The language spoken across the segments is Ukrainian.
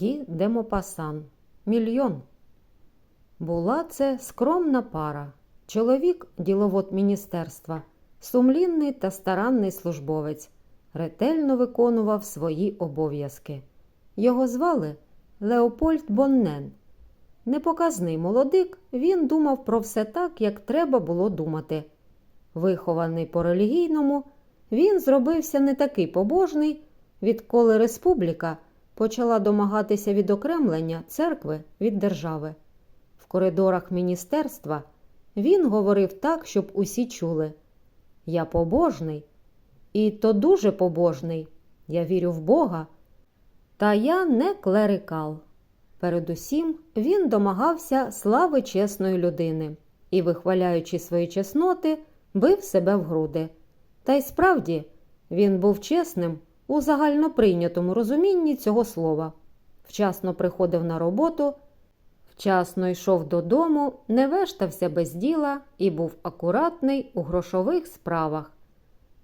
Гі де Мопасан. Мільйон. Була це скромна пара. Чоловік діловод міністерства, сумлінний та старанний службовець, ретельно виконував свої обов'язки. Його звали Леопольд Боннен. Непоказний молодик, він думав про все так, як треба було думати. Вихований по релігійному, він зробився не такий побожний, відколи республіка почала домагатися відокремлення церкви від держави. В коридорах міністерства він говорив так, щоб усі чули: Я побожний, і то дуже побожний. Я вірю в Бога. Та я не клерикал. Передусім, він домагався слави чесної людини і, вихваляючи свої чесноти, бив себе в груди. Та й справді він був чесним у загальноприйнятому розумінні цього слова. Вчасно приходив на роботу, вчасно йшов додому, не вештався без діла і був акуратний у грошових справах.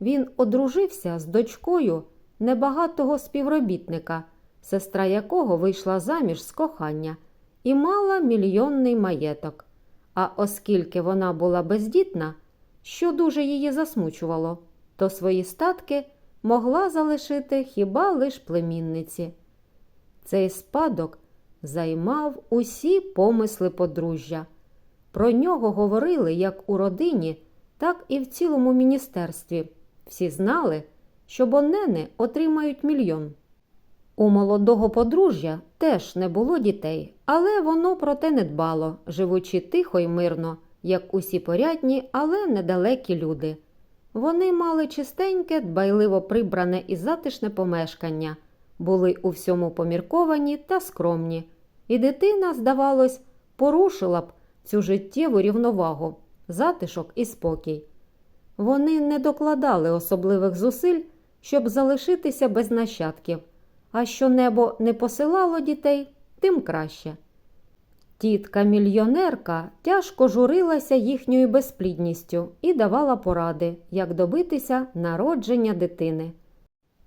Він одружився з дочкою небагатого співробітника, сестра якого вийшла заміж з кохання і мала мільйонний маєток. А оскільки вона була бездітна, що дуже її засмучувало, то свої статки могла залишити хіба лиш племінниці. Цей спадок займав усі помисли подружжя. Про нього говорили як у родині, так і в цілому міністерстві. Всі знали, що боннени отримають мільйон. У молодого подружжя теж не було дітей, але воно про те не дбало, живучи тихо й мирно, як усі порядні, але недалекі люди. Вони мали чистеньке, дбайливо прибране і затишне помешкання, були у всьому помірковані та скромні, і дитина, здавалось, порушила б цю життєву рівновагу, затишок і спокій. Вони не докладали особливих зусиль, щоб залишитися без нащадків, а що небо не посилало дітей, тим краще. Тітка мільйонерка тяжко журилася їхньою безплідністю і давала поради, як добитися народження дитини.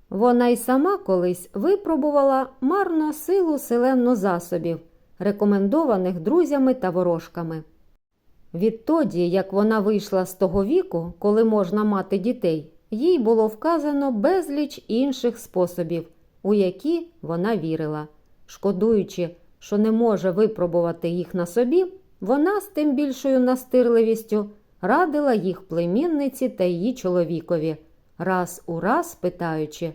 Вона й сама колись випробувала марно силу селенно засобів, рекомендованих друзями та ворожками. Відтоді, як вона вийшла з того віку, коли можна мати дітей, їй було вказано безліч інших способів, у які вона вірила, шкодуючи, що не може випробувати їх на собі, вона з тим більшою настирливістю радила їх племінниці та її чоловікові, раз у раз питаючи: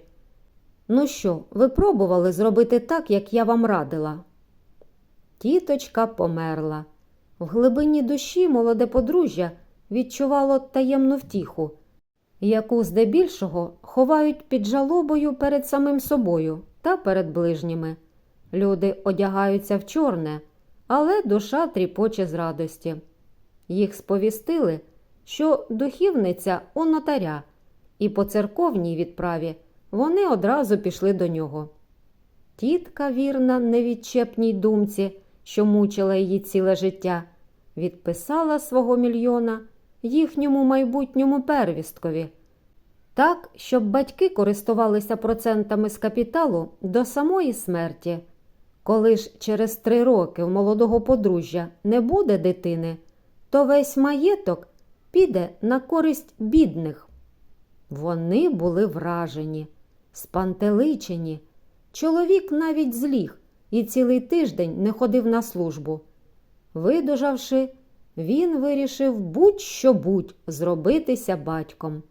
Ну що, ви пробували зробити так, як я вам радила? Тіточка померла. В глибині душі молоде подружжя відчувало таємну втіху, яку здебільшого ховають під жалобою перед самим собою та перед ближніми. Люди одягаються в чорне, але душа тріпоче з радості. Їх сповістили, що духівниця у нотаря, і по церковній відправі вони одразу пішли до нього. Тітка, вірна невідчепній думці, що мучила її ціле життя, відписала свого мільйона їхньому майбутньому первісткові, так, щоб батьки користувалися процентами з капіталу до самої смерті. Коли ж через три роки в молодого подружжя не буде дитини, то весь маєток піде на користь бідних. Вони були вражені, спантеличені. Чоловік навіть зліг і цілий тиждень не ходив на службу. Видужавши, він вирішив будь-що будь зробитися батьком.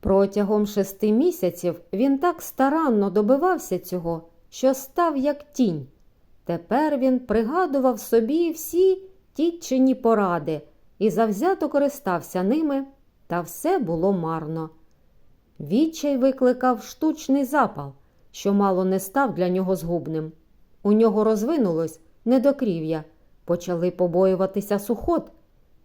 Протягом шести місяців він так старанно добивався цього, що став як тінь. Тепер він пригадував собі всі тітчині поради і завзято користався ними, та все було марно. Відчай викликав штучний запал, що мало не став для нього згубним. У нього розвинулось недокрів'я, почали побоюватися сухот.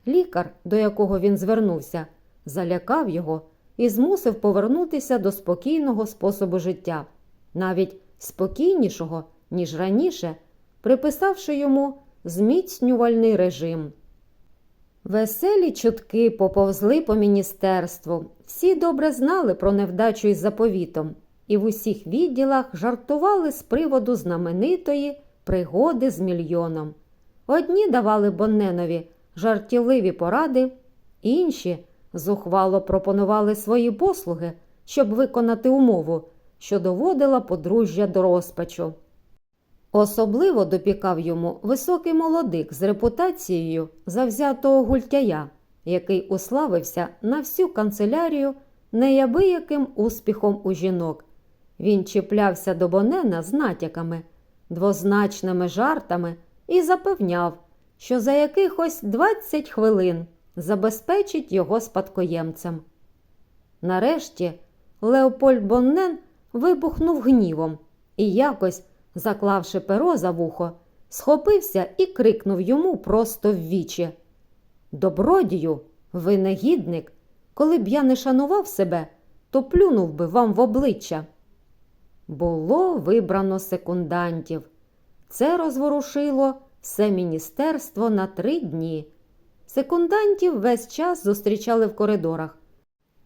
Лікар, до якого він звернувся, залякав його і змусив повернутися до спокійного способу життя, навіть спокійнішого, ніж раніше, приписавши йому зміцнювальний режим. Веселі чутки поповзли по міністерству. Всі добре знали про невдачу із заповітом. і в усіх відділах жартували з приводу знаменитої пригоди з мільйоном. Одні давали Бонненові жартівливі поради, інші зухвало пропонували свої послуги, щоб виконати умову, що доводила подружжя до розпачу. Особливо допікав йому високий молодик з репутацією завзятого гультяя, який уславився на всю канцелярію неябияким успіхом у жінок. Він чіплявся до Бонена з натяками, двозначними жартами і запевняв, що за якихось 20 хвилин забезпечить його спадкоємцем. Нарешті Леопольд Боннен вибухнув гнівом і якось, заклавши перо за вухо, схопився і крикнув йому просто в вічі. Добродію, ви негідник, коли б я не шанував себе, то плюнув би вам в обличчя. Було вибрано секундантів. Це розворушило все міністерство на три дні. Секундантів весь час зустрічали в коридорах.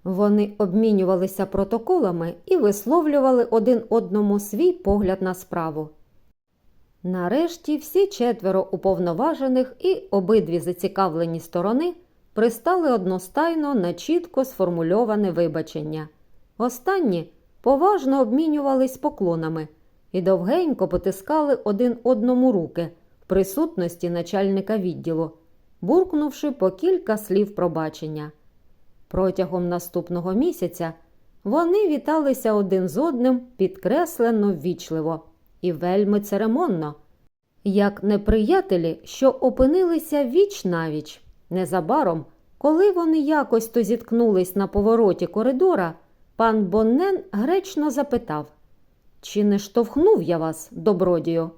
Вони обмінювалися протоколами і висловлювали один одному свій погляд на справу. Нарешті всі четверо уповноважених і обидві зацікавлені сторони пристали одностайно на чітко сформульоване вибачення. Останні поважно обмінювались поклонами і довгенько потискали один одному руки в присутності начальника відділу, буркнувши по кілька слів пробачення. Протягом наступного місяця вони віталися один з одним підкреслено ввічливо і вельми церемонно, як неприятелі, що опинилися віч навіч. Незабаром, коли вони якось то зіткнулись на повороті коридора, пан Боннен гречно запитав Чи не штовхнув я вас, добродію?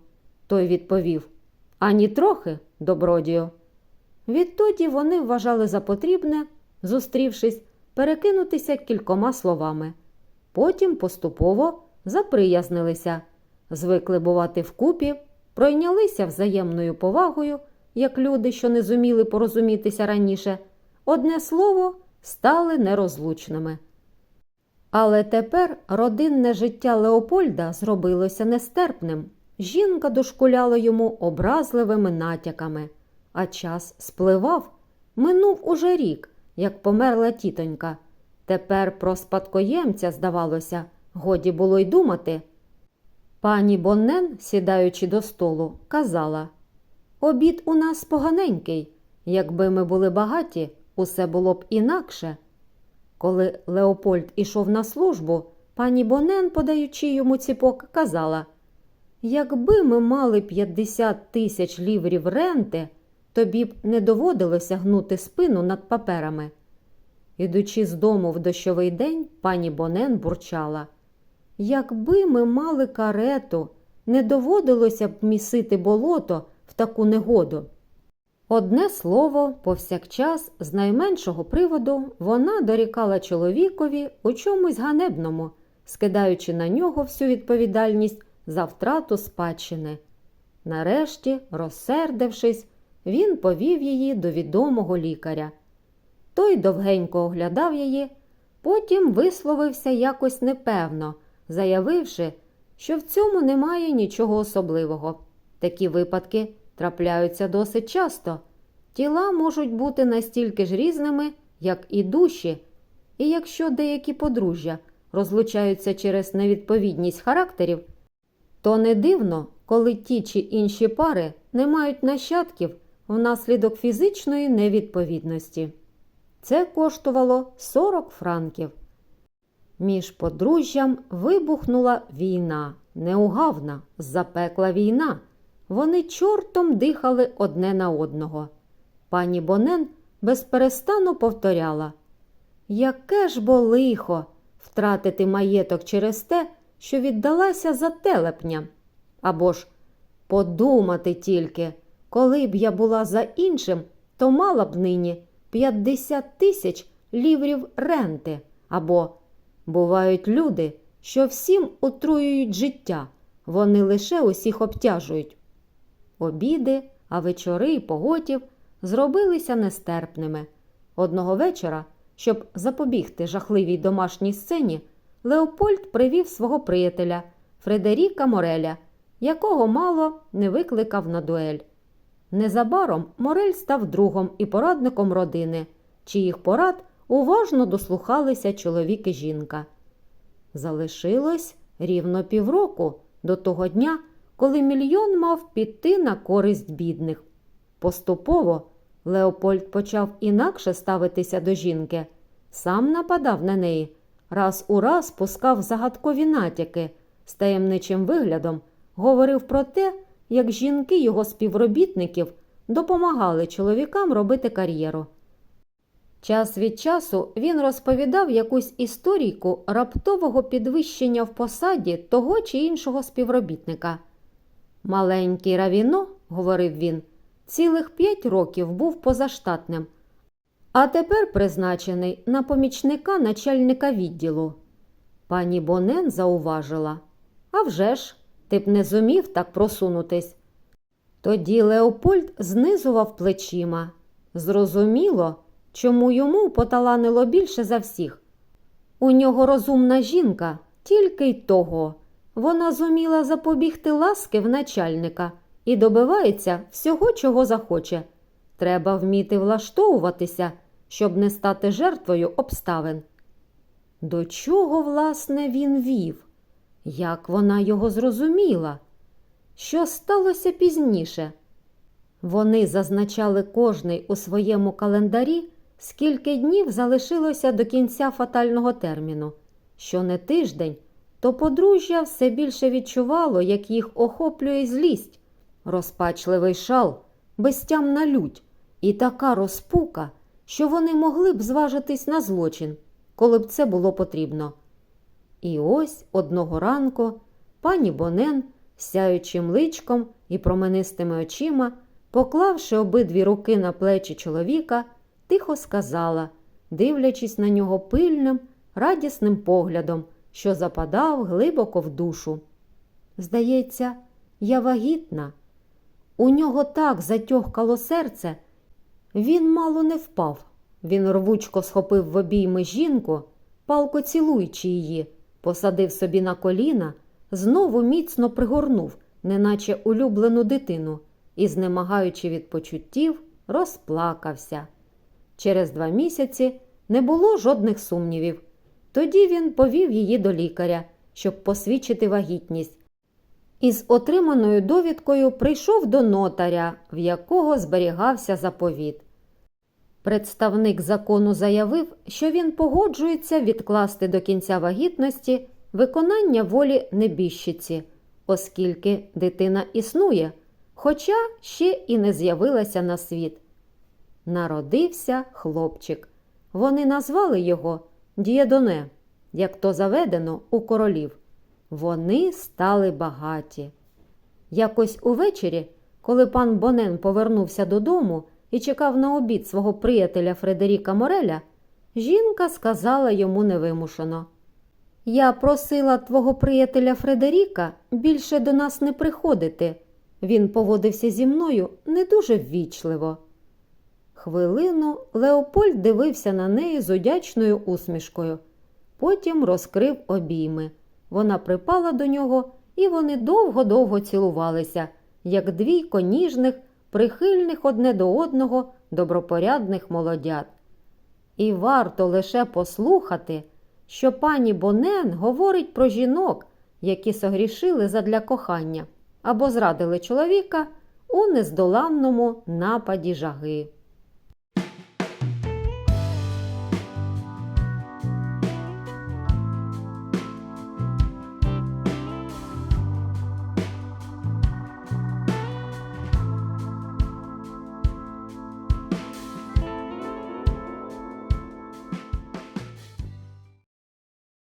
Той відповів Ані трохи, добродію. Відтоді вони вважали за потрібне, зустрівшись, перекинутися кількома словами. Потім поступово заприязнилися, звикли бувати вкупі, пройнялися взаємною повагою, як люди, що не зуміли порозумітися раніше, одне слово, стали нерозлучними. Але тепер родинне життя Леопольда зробилося нестерпним. Жінка дошкуляла йому образливими натяками, а час спливав. Минув уже рік, як померла тітонька. Тепер про спадкоємця, здавалося, годі було й думати. Пані Боннен, сідаючи до столу, казала Обід у нас поганенький. Якби ми були багаті, усе було б інакше. Коли Леопольд ішов на службу, пані Бонен, подаючи йому ціпок, казала Якби ми мали 50 тисяч ліврів ренти, тобі б не доводилося гнути спину над паперами. Ідучи з дому в дощовий день, пані Бонен бурчала. Якби ми мали карету, не доводилося б місити болото в таку негоду. Одне слово, повсякчас, з найменшого приводу, вона дорікала чоловікові у чомусь ганебному, скидаючи на нього всю відповідальність за втрату спадщини. Нарешті, розсердившись, він повів її до відомого лікаря. Той довгенько оглядав її, потім висловився якось непевно, заявивши, що в цьому немає нічого особливого. Такі випадки трапляються досить часто. Тіла можуть бути настільки ж різними, як і душі, і якщо деякі подружжя розлучаються через невідповідність характерів, то не дивно, коли ті чи інші пари не мають нащадків внаслідок фізичної невідповідності. Це коштувало 40 франків. Між подружжям вибухнула війна, неугавна, запекла війна. Вони чортом дихали одне на одного. Пані Бонен безперестану повторяла Яке ж бо лихо втратити маєток через те, що віддалася за телепня. Або ж подумати тільки, коли б я була за іншим, то мала б нині 50 тисяч ліврів ренти. Або бувають люди, що всім отруюють життя, вони лише усіх обтяжують. Обіди, а вечори й поготів зробилися нестерпними. Одного вечора, щоб запобігти жахливій домашній сцені, Леопольд привів свого приятеля Фредеріка Мореля, якого мало не викликав на дуель. Незабаром Морель став другом і порадником родини, чиїх порад уважно дослухалися чоловік і жінка. Залишилось рівно півроку до того дня, коли мільйон мав піти на користь бідних. Поступово Леопольд почав інакше ставитися до жінки, сам нападав на неї, раз у раз пускав загадкові натяки, з таємничим виглядом говорив про те, як жінки його співробітників допомагали чоловікам робити кар'єру. Час від часу він розповідав якусь історійку раптового підвищення в посаді того чи іншого співробітника. Маленький Равіно, говорив він, цілих п'ять років був позаштатним, а тепер призначений на помічника начальника відділу. Пані Бонен зауважила «А вже ж, ти б не зумів так просунутись. Тоді Леопольд знизував плечима. Зрозуміло, чому йому поталанило більше за всіх. У нього розумна жінка, тільки й того. Вона зуміла запобігти ласки в начальника і добивається всього, чого захоче. Треба вміти влаштовуватися, щоб не стати жертвою обставин. До чого, власне, він вів? Як вона його зрозуміла? Що сталося пізніше? Вони зазначали кожний у своєму календарі, скільки днів залишилося до кінця фатального терміну. Що не тиждень, то подружжя все більше відчувало, як їх охоплює злість, розпачливий шал, безтямна лють і така розпука, що вони могли б зважитись на злочин, коли б це було потрібно. І ось одного ранку пані Бонен, сяючим личком і променистими очима, поклавши обидві руки на плечі чоловіка, тихо сказала, дивлячись на нього пильним, радісним поглядом, що западав глибоко в душу. Здається, я вагітна. У нього так затьохкало серце. Він мало не впав. Він рвучко схопив в обійми жінку, палко цілуючи її, посадив собі на коліна, знову міцно пригорнув, неначе улюблену дитину, і, знемагаючи від почуттів, розплакався. Через два місяці не було жодних сумнівів. Тоді він повів її до лікаря, щоб посвідчити вагітність. Із отриманою довідкою прийшов до нотаря, в якого зберігався заповіт. Представник закону заявив, що він погоджується відкласти до кінця вагітності виконання волі небіжчиці, оскільки дитина існує, хоча ще і не з'явилася на світ. Народився хлопчик. Вони назвали його Дієдоне, як то заведено у королів. Вони стали багаті. Якось увечері, коли пан Бонен повернувся додому і чекав на обід свого приятеля Фредеріка Мореля, жінка сказала йому невимушено. Я просила твого приятеля Фредеріка більше до нас не приходити. Він поводився зі мною не дуже ввічливо. Хвилину Леопольд дивився на неї з удячною усмішкою. Потім розкрив обійми. Вона припала до нього, і вони довго-довго цілувалися, як двійко ніжних, прихильних одне до одного добропорядних молодят. І варто лише послухати, що пані Бонен говорить про жінок, які согрішили задля кохання або зрадили чоловіка у нездоланному нападі жаги.